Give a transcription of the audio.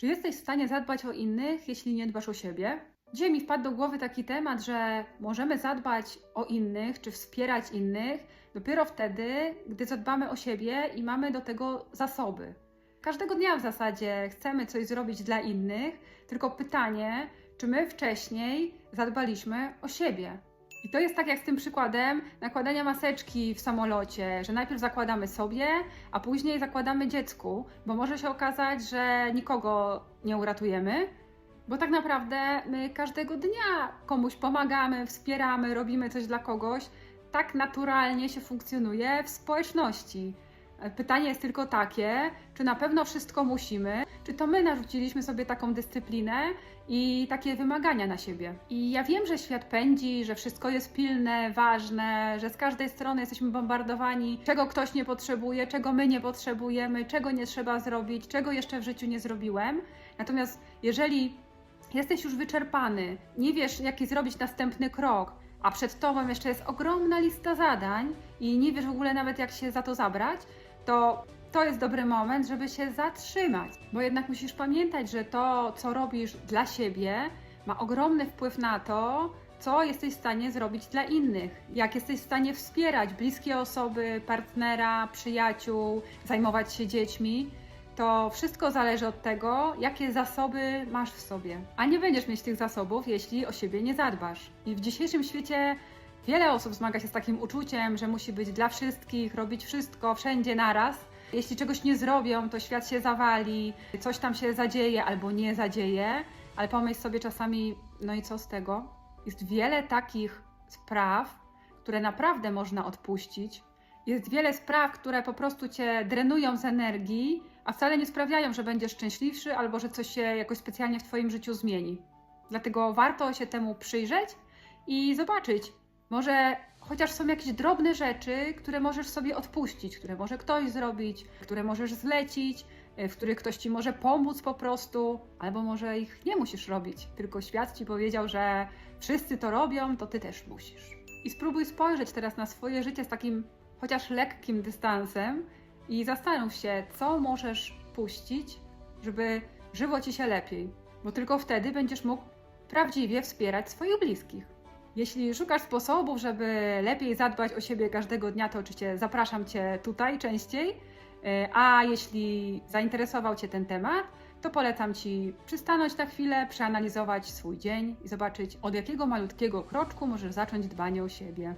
Czy jesteś w stanie zadbać o innych, jeśli nie dbasz o siebie? Dzisiaj mi wpadł do głowy taki temat, że możemy zadbać o innych czy wspierać innych dopiero wtedy, gdy zadbamy o siebie i mamy do tego zasoby. Każdego dnia w zasadzie chcemy coś zrobić dla innych, tylko pytanie, czy my wcześniej zadbaliśmy o siebie. I to jest tak jak z tym przykładem nakładania maseczki w samolocie, że najpierw zakładamy sobie, a później zakładamy dziecku, bo może się okazać, że nikogo nie uratujemy, bo tak naprawdę my każdego dnia komuś pomagamy, wspieramy, robimy coś dla kogoś. Tak naturalnie się funkcjonuje w społeczności. Pytanie jest tylko takie, czy na pewno wszystko musimy, czy to my narzuciliśmy sobie taką dyscyplinę i takie wymagania na siebie. I ja wiem, że świat pędzi, że wszystko jest pilne, ważne, że z każdej strony jesteśmy bombardowani, czego ktoś nie potrzebuje, czego my nie potrzebujemy, czego nie trzeba zrobić, czego jeszcze w życiu nie zrobiłem. Natomiast jeżeli jesteś już wyczerpany, nie wiesz, jaki zrobić następny krok, a przed tobą jeszcze jest ogromna lista zadań i nie wiesz w ogóle nawet, jak się za to zabrać, to to jest dobry moment, żeby się zatrzymać. Bo jednak musisz pamiętać, że to, co robisz dla siebie, ma ogromny wpływ na to, co jesteś w stanie zrobić dla innych. Jak jesteś w stanie wspierać bliskie osoby, partnera, przyjaciół, zajmować się dziećmi. To wszystko zależy od tego, jakie zasoby masz w sobie. A nie będziesz mieć tych zasobów, jeśli o siebie nie zadbasz. I w dzisiejszym świecie wiele osób zmaga się z takim uczuciem, że musi być dla wszystkich, robić wszystko, wszędzie naraz. Jeśli czegoś nie zrobią, to świat się zawali, coś tam się zadzieje albo nie zadzieje, ale pomyśl sobie czasami, no i co z tego? Jest wiele takich spraw, które naprawdę można odpuścić. Jest wiele spraw, które po prostu cię drenują z energii, a wcale nie sprawiają, że będziesz szczęśliwszy albo że coś się jakoś specjalnie w Twoim życiu zmieni. Dlatego warto się temu przyjrzeć i zobaczyć, może chociaż są jakieś drobne rzeczy, które możesz sobie odpuścić, które może ktoś zrobić, które możesz zlecić, y, w których ktoś ci może pomóc po prostu, albo może ich nie musisz robić, tylko świat ci powiedział, że wszyscy to robią, to ty też musisz. I spróbuj spojrzeć teraz na swoje życie z takim chociaż lekkim dystansem i zastanów się, co możesz puścić, żeby żyło ci się lepiej, bo tylko wtedy będziesz mógł prawdziwie wspierać swoich bliskich. Jeśli szukasz sposobów, żeby lepiej zadbać o siebie każdego dnia, to oczywiście zapraszam Cię tutaj częściej. E, A jeśli zainteresował Cię ten temat, to polecam Ci przystanąć na chwilę, przeanalizować swój dzień i zobaczyć, od jakiego malutkiego kroczku możesz zacząć dbanie o siebie.